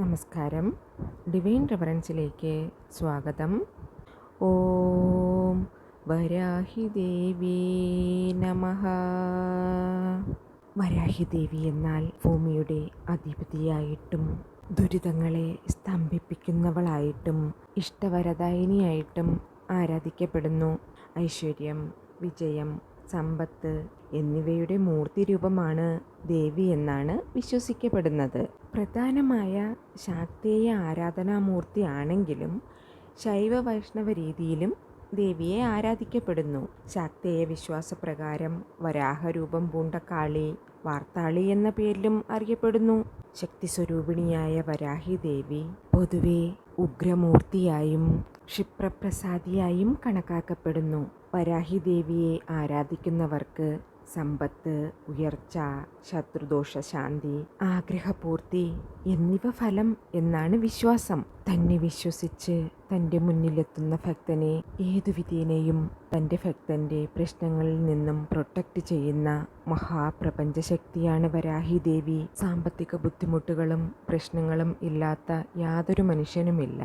നമസ്കാരം. ഡിവൈൻ റെഫറൻസിലേക്ക് സ്വാഗതം. ഓം വരാഹി ദേവി നമ. വരാഹി ദേവി എന്നാൽ ഭൂമിയുടെ അധിപതിയായിട്ടും ദുരിതങ്ങളെ സ്തംഭിപ്പിക്കുന്നവളായിട്ടും ഇഷ്ടവരദായിനിയായിട്ടും ആരാധിക്കപ്പെടുന്നു. ഐശ്വര്യം വിജയം സമ്പത്ത് എന്നിവയുടെ മൂർത്തി രൂപമാണ് ദേവി എന്നാണ് വിശ്വസിക്കപ്പെടുന്നത്. പ്രധാനമായ ശാക്തേയ ആരാധനാമൂർത്തി ആണെങ്കിലും ശൈവ വൈഷ്ണവ രീതിയിലും ദേവിയെ ആരാധിക്കപ്പെടുന്നു. ശാക്തേയ വിശ്വാസപ്രകാരം വരാഹരൂപം പൂണ്ട കാളി വാർത്താളി എന്ന പേരിലും അറിയപ്പെടുന്നു. ശക്തി സ്വരൂപിണിയായ വരാഹി ദേവി പൊതുവെ ഉഗ്രമൂർത്തിയായും ക്ഷിപ്രപ്രസാദിയായും കണക്കാക്കപ്പെടുന്നു. വരാഹി ദേവിയെ ആരാധിക്കുന്നവർക്ക് സമ്പത്ത് ഉയർച്ച ശത്രുദോഷ ശാന്തി ആഗ്രഹപൂർത്തി എന്നിവ ഫലം എന്നാണ് വിശ്വാസം. തന്നെ വിശ്വസിച്ച് തന്റെ മുന്നിലെത്തുന്ന ഭക്തനെ ഏതു വിധേനയും തന്റെ ഭക്തന്റെ പ്രശ്നങ്ങളിൽ നിന്നും പ്രൊട്ടക്റ്റ് ചെയ്യുന്ന മഹാപ്രപഞ്ച ശക്തിയാണ് വരാഹി ദേവി സാമ്പത്തിക ബുദ്ധിമുട്ടുകളും പ്രശ്നങ്ങളും ഇല്ലാത്ത യാതൊരു മനുഷ്യനുമില്ല.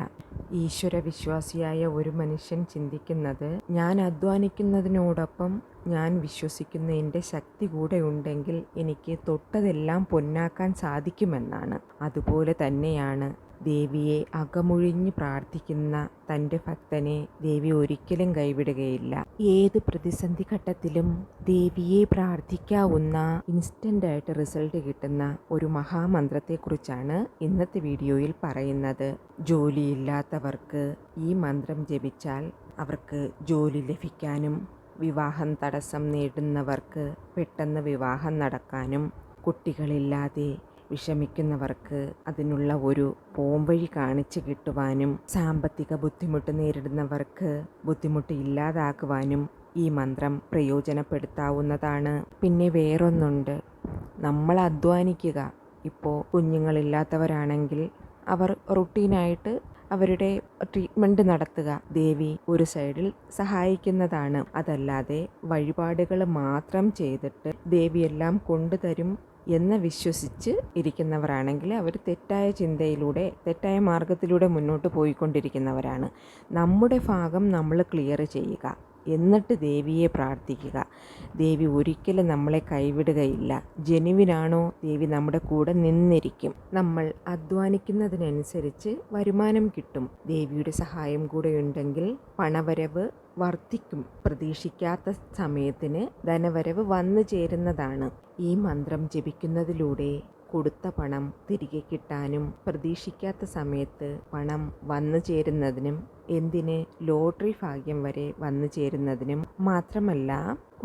ഈശ്വര വിശ്വാസിയായ ഒരു മനുഷ്യൻ ചിന്തിക്കുന്നത് ഞാൻ അധ്വാനിക്കുന്നതിനോടൊപ്പം ഞാൻ വിശ്വസിക്കുന്ന എന്റെ ശക്തി കൂടെ ഉണ്ടെങ്കിൽ എനിക്ക് തൊട്ടതെല്ലാം പൊന്നാക്കാൻ സാധിക്കുമെന്നാണ്. അതുപോലെ തന്നെയാണ് ദേവിയെ അകമൊഴിഞ്ഞ് പ്രാർത്ഥിക്കുന്ന തന്റെ ഭക്തനെ ദേവി ഒരിക്കലും കൈവിടുകയില്ല. ഏത് പ്രതിസന്ധി ഘട്ടത്തിലും ദേവിയെ പ്രാർത്ഥിക്കാവുന്ന ഇൻസ്റ്റന്റായിട്ട് റിസൾട്ട് കിട്ടുന്ന ഒരു മഹാമന്ത്രത്തെക്കുറിച്ചാണ് ഇന്നത്തെ വീഡിയോയിൽ പറയുന്നത്. ജോലിയില്ലാത്തവർക്ക് ഈ മന്ത്രം ജപിച്ചാൽ അവർക്ക് ജോലി ലഭിക്കാനും വിവാഹം തടസ്സം നേടുന്നവർക്ക് പെട്ടെന്ന് വിവാഹം നടക്കാനും കുട്ടികളില്ലാതെ വിഷമിക്കുന്നവർക്ക് അതിനുള്ള ഒരു പോംവഴി കാണിച്ചു കിട്ടുവാനും സാമ്പത്തിക ബുദ്ധിമുട്ട് നേരിടുന്നവർക്ക് ബുദ്ധിമുട്ട് ഇല്ലാതാക്കുവാനും ഈ മന്ത്രം പ്രയോജനപ്പെടുത്താവുന്നതാണ്. പിന്നെ വേറൊന്നുണ്ട്. നമ്മൾ അധ്വാനിക്കുക. ഇപ്പോൾ കുഞ്ഞുങ്ങളില്ലാത്തവരാണെങ്കിൽ അവർ റുട്ടീനായിട്ട് അവരുടെ ട്രീറ്റ്മെന്റ് നടത്തുക. ദേവി ഒരു സൈഡിൽ സഹായിക്കുന്നതാണ്. അതല്ലാതെ വഴിപാടുകൾ മാത്രം ചെയ്തിട്ട് ദേവിയെല്ലാം കൊണ്ടുതരും എന്ന് വിശ്വസിച്ച് ഇരിക്കുന്നവരാണെങ്കിൽ അവർ തെറ്റായ ചിന്തയിലൂടെ തെറ്റായ മാർഗത്തിലൂടെ മുന്നോട്ട് പോയിക്കൊണ്ടിരിക്കുന്നവരാണ്. നമ്മുടെ ഭാഗം നമ്മൾ ക്ലിയർ ചെയ്യുക. എന്നിട്ട് ദേവിയെ പ്രാർത്ഥിക്കുക. ദേവി ഒരിക്കലും നമ്മളെ കൈവിടുകയില്ല. ജനുവിനാണോ ദേവി നമ്മുടെ കൂടെ നിന്നിരിക്കും. നമ്മൾ അധ്വാനിക്കുന്നതിനനുസരിച്ച് വരുമാനം കിട്ടും. ദേവിയുടെ സഹായം കൂടെ ഉണ്ടെങ്കിൽ പണവരവ് വർദ്ധിക്കും. പ്രതീക്ഷിക്കാത്ത സമയത്തിന് ധനവരവ് വന്നു ചേരുന്നതാണ്. ഈ മന്ത്രം ജപിക്കുന്നതിലൂടെ കൊടുത്ത പണം തിരികെ കിട്ടാനും പ്രതീക്ഷിക്കാത്ത സമയത്ത് പണം വന്നു ചേരുന്നതിനും എന്തിന് ലോട്ടറി ഭാഗ്യം വരെ വന്നു ചേരുന്നതിനും മാത്രമല്ല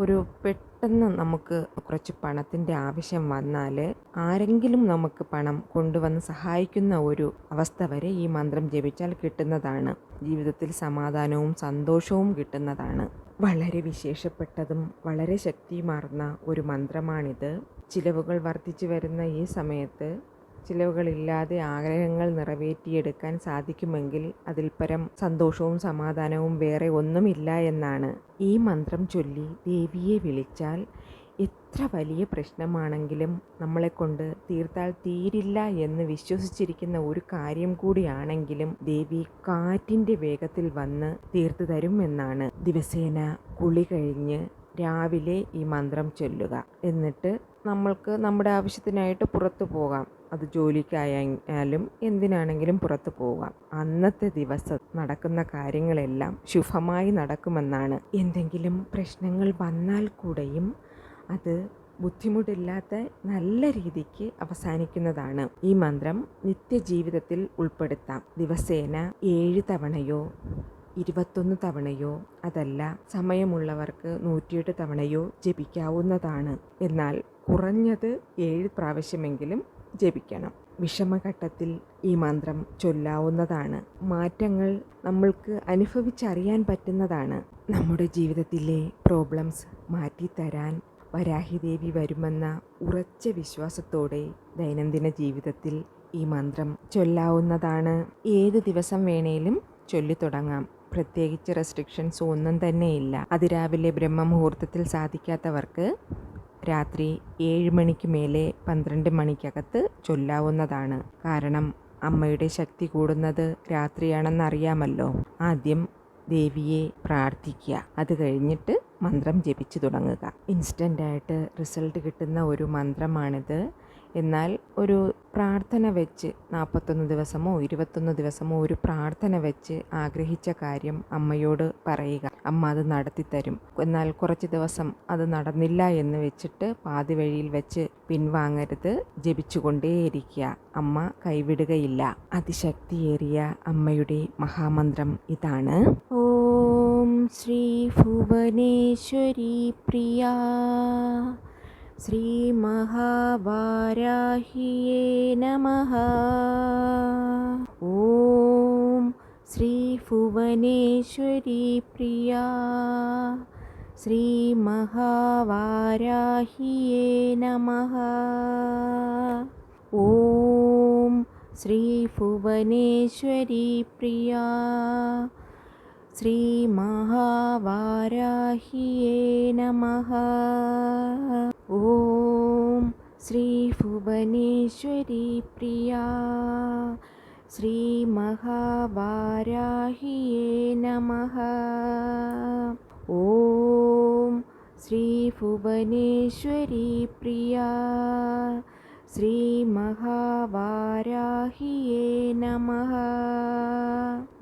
ഒരു പെട്ടെന്ന് നമുക്ക് കുറച്ച് പണത്തിന്റെ ആവശ്യം വന്നാൽ ആരെങ്കിലും നമുക്ക് പണം കൊണ്ടുവന്ന് സഹായിക്കുന്ന ഒരു അവസ്ഥ വരെ ഈ മന്ത്രം ജപിച്ചാൽ കിട്ടുന്നതാണ്. ജീവിതത്തിൽ സമാധാനവും സന്തോഷവും കിട്ടുന്നതാണ്. വളരെ വിശേഷപ്പെട്ടതും വളരെ ശക്തിയുമാർന്ന ഒരു മന്ത്രമാണിത്. ചിലവുകൾ വർദ്ധിച്ചു വരുന്ന ഈ സമയത്ത് ചിലവുകളില്ലാതെ ആഗ്രഹങ്ങൾ നിറവേറ്റിയെടുക്കാൻ സാധിക്കുമെങ്കിൽ അതിൽ പരം സന്തോഷവും സമാധാനവും വേറെ ഒന്നുമില്ല എന്നാണ് ഈ മന്ത്രം ചൊല്ലി ദേവിയെ വിളിച്ചാൽ എത്ര വലിയ പ്രശ്നമാണെങ്കിലും നമ്മളെക്കൊണ്ട് തീർത്താൽ തീരില്ല എന്ന് വിശ്വസിച്ചിരിക്കുന്ന ഒരു കാര്യം കൂടിയാണെങ്കിലും ദേവി കാറ്റിന്റെ വേഗത്തിൽ വന്ന് തീർത്തു തരും എന്നാണ്. ദിവസേന കുളി കഴിഞ്ഞ് രാവിലെ ഈ മന്ത്രം ചൊല്ലുക. എന്നിട്ട് നമ്മൾക്ക് നമ്മുടെ ആവശ്യത്തിനായിട്ട് പുറത്തു പോകാം. അത് ജോലിക്കായാലും എന്തിനാണെങ്കിലും പുറത്തു പോകാം. അന്നത്തെ ദിവസം നടക്കുന്ന കാര്യങ്ങളെല്ലാം ശുഭമായി നടക്കുമെന്നാണ്. എന്തെങ്കിലും പ്രശ്നങ്ങൾ വന്നാൽ കൂടെയും അത് ബുദ്ധിമുട്ടില്ലാത്ത നല്ല രീതിക്ക് അവസാനിക്കുന്നതാണ്. ഈ മന്ത്രം നിത്യജീവിതത്തിൽ ഉൾപ്പെടുത്താം. ദിവസേന ഏഴ് തവണയോ ഇരുപത്തൊന്ന് തവണയോ അതല്ല സമയമുള്ളവർക്ക് നൂറ്റിയെട്ട് തവണയോ ജപിക്കാവുന്നതാണ്. എന്നാൽ കുറഞ്ഞത് ഏഴ് പ്രാവശ്യമെങ്കിലും ജപിക്കണം. വിഷമഘട്ടത്തിൽ ഈ മന്ത്രം ചൊല്ലാവുന്നതാണ്. മാറ്റങ്ങൾ നമ്മൾക്ക് അനുഭവിച്ചറിയാൻ പറ്റുന്നതാണ്. നമ്മുടെ ജീവിതത്തിലെ പ്രോബ്ലംസ് മാറ്റിത്തരാൻ വരാഹിദേവി വരുമെന്ന ഉറച്ച വിശ്വാസത്തോടെ ദൈനംദിന ജീവിതത്തിൽ ഈ മന്ത്രം ചൊല്ലാവുന്നതാണ്. ഏത് ദിവസം വേണേലും ചൊല്ലിത്തുടങ്ങാം. പ്രത്യേകിച്ച് റെസ്ട്രിക്ഷൻസ് ഒന്നും തന്നെയില്ല അതിരാവിലെ ബ്രഹ്മമുഹൂർത്തത്തിൽ സാധിക്കാത്തവർക്ക് രാത്രി ഏഴ് മണിക്ക് മേലെ പന്ത്രണ്ട് മണിക്കകത്ത് ചൊല്ലാവുന്നതാണ്. കാരണം അമ്മയുടെ ശക്തി കൂടുന്നത് രാത്രിയാണെന്നറിയാമല്ലോ ആദ്യം ദേവിയെ പ്രാർത്ഥിക്കുക. അത് കഴിഞ്ഞിട്ട് മന്ത്രം ജപിച്ചു തുടങ്ങുക. ഇൻസ്റ്റന്റായിട്ട് റിസൾട്ട് കിട്ടുന്ന ഒരു മന്ത്രമാണിത്. എന്നാൽ ഒരു പ്രാർത്ഥന വെച്ച് നാൽപ്പത്തൊന്ന് ദിവസമോ ഇരുപത്തൊന്ന് ദിവസമോ ഒരു പ്രാർത്ഥന വെച്ച് ആഗ്രഹിച്ച കാര്യം അമ്മയോട് പറയുക. അമ്മ അത് നടത്തിത്തരും. എന്നാൽ കുറച്ച് ദിവസം അത് നടന്നില്ല എന്ന് വെച്ചിട്ട് പാതി വഴിയിൽ വെച്ച് പിൻവാങ്ങരുത്. ജപിച്ചുകൊണ്ടേയിരിക്കുക. അമ്മ കൈവിടുകയില്ല. അതിശക്തിയേറിയ അമ്മയുടെ മഹാമന്ത്രം ഇതാണ്. ഓം ശ്രീ ഭുവനേശ്വരി പ്രിയ. ശ്രീമഹാവാരാഹിയേ നമ. ഓം ശ്രീ ഭുവനേശ്വരി പ്രിയ. ശ്രീമഹാവാരാഹിയേ നമ. ഓം ശ്രീ ഭുവനേശ്വരി പ്രിയ. ശ്രീമഹാവാരാഹിയേ നമ ഓം ശ്രീ ഭുവനേശ്വരി പ്രിയ ശ്രീമഹാവാരാഹിയേ നമ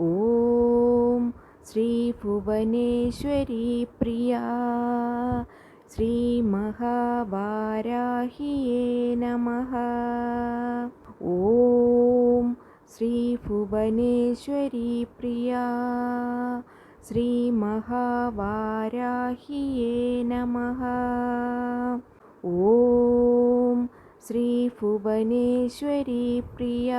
ഓം ശ്രീ ഭുവനേശ്വരി പ്രിയ ശ്രീമഹാവാരാഹിയേ നമ. ഓം ശ്രീ ഭുവനേശ്വരി പ്രിയ. ശ്രീമഹാവാരാഹിയേ നമ. ഓം ശ്രീ ഭുവനേശ്വരി പ്രിയ.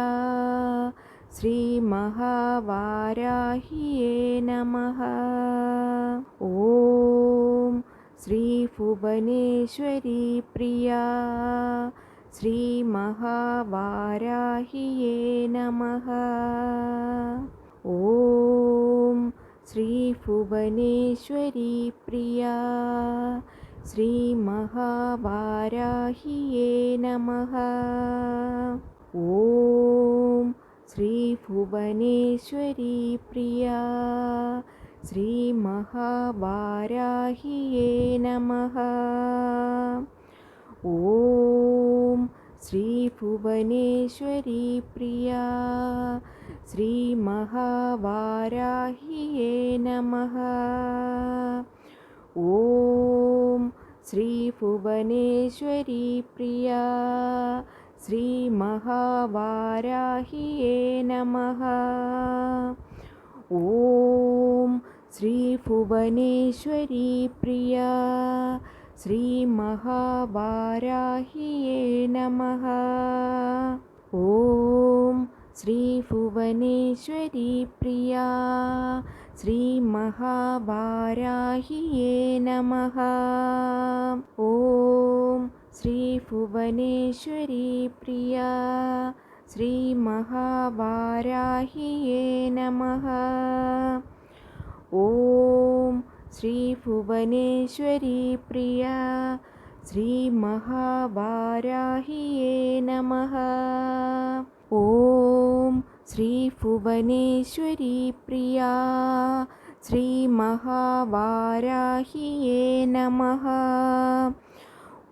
ശ്രീമഹാവാരാഹിയേ നമ. ഓം ശ്രീ ഭുവനേശ്വരി പ്രിയ ശ്രീമഹാവാരാഹിയേ നമ. ഓം ശ്രീ ഭുവനേശ്വരി പ്രിയ ശ്രീമഹാവാരാഹിയേ നമ ഓം ശ്രീ ഭുവനേശ്വരി പ്രിയ ശ്രീമഹാവാരാഹിയേ നമ ഓം ശ്രീ ഭുവനേശ്വരി പ്രിയ ശ്രീമഹാവാരാഹിയേ നമ ഓം श्रीभुवनेश्वरी प्रिया श्रीमहावाराह्ये नमः। ॐ श्रीभुवनेश्वरी प्रिया श्रीमहावाराह्ये नमः। ॐ श्रीभुवनेश्वरी प्रिया श्रीमहावाराह्ये नमः। പ്രിയ ശ്രീമഹാവാരാഹിയേ നമ. ഓം ശ്രീ ഭുവനേശ്വരി പ്രിയ ശ്രീമഹാവാരാഹിയേ നമ.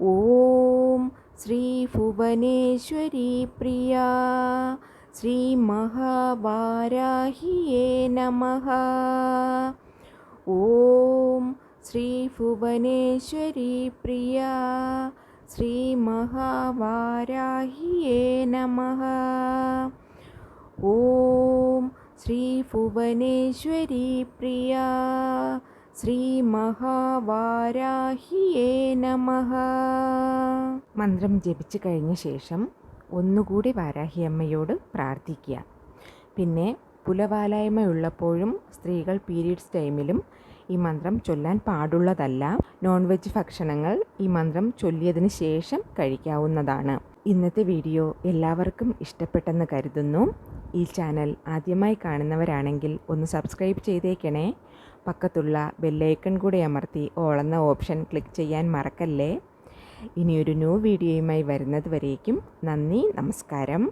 ഓം ശ്രീ ഭുവനേശ്വരി പ്രിയ ഓം ശ്രീ ഭുവനേശ്വരി പ്രിയ. ശ്രീമഹാവാരാഹിയേ നമ. ഓം ശ്രീ ഭുവനേശ്വരി പ്രിയ. ശ്രീമഹാവാരാഹിയേ നമ. മന്ത്രം ജപിച്ചു കഴിഞ്ഞ ശേഷം ഒന്നുകൂടി വാരാഹിയമ്മയോട് പ്രാർത്ഥിക്കുക. പിന്നെ പുലവാലായ്മയുള്ളപ്പോഴും സ്ത്രീകൾ പീരീഡ്സ് ടൈമിലും ഈ മന്ത്രം ചൊല്ലാൻ പാടുള്ളതല്ല. നോൺ വെജ് ഭക്ഷണങ്ങൾ ഈ മന്ത്രം ചൊല്ലിയതിന് ശേഷം കഴിക്കാവുന്നതാണ്. ഇന്നത്തെ വീഡിയോ എല്ലാവർക്കും ഇഷ്ടപ്പെട്ടെന്ന് കരുതുന്നു. ഈ ചാനൽ ആദ്യമായി കാണുന്നവരാണെങ്കിൽ ഒന്ന് സബ്സ്ക്രൈബ് ചെയ്തേക്കണേ. പക്കത്തുള്ള ബെല്ലൈക്കൺ കൂടി അമർത്തി ഓളെന്ന ഓപ്ഷൻ ക്ലിക്ക് ചെയ്യാൻ മറക്കല്ലേ? ഇനിയൊരു ന്യൂ വീഡിയോയുമായി വരുന്നത് വരേക്കും. നന്ദി നമസ്കാരം.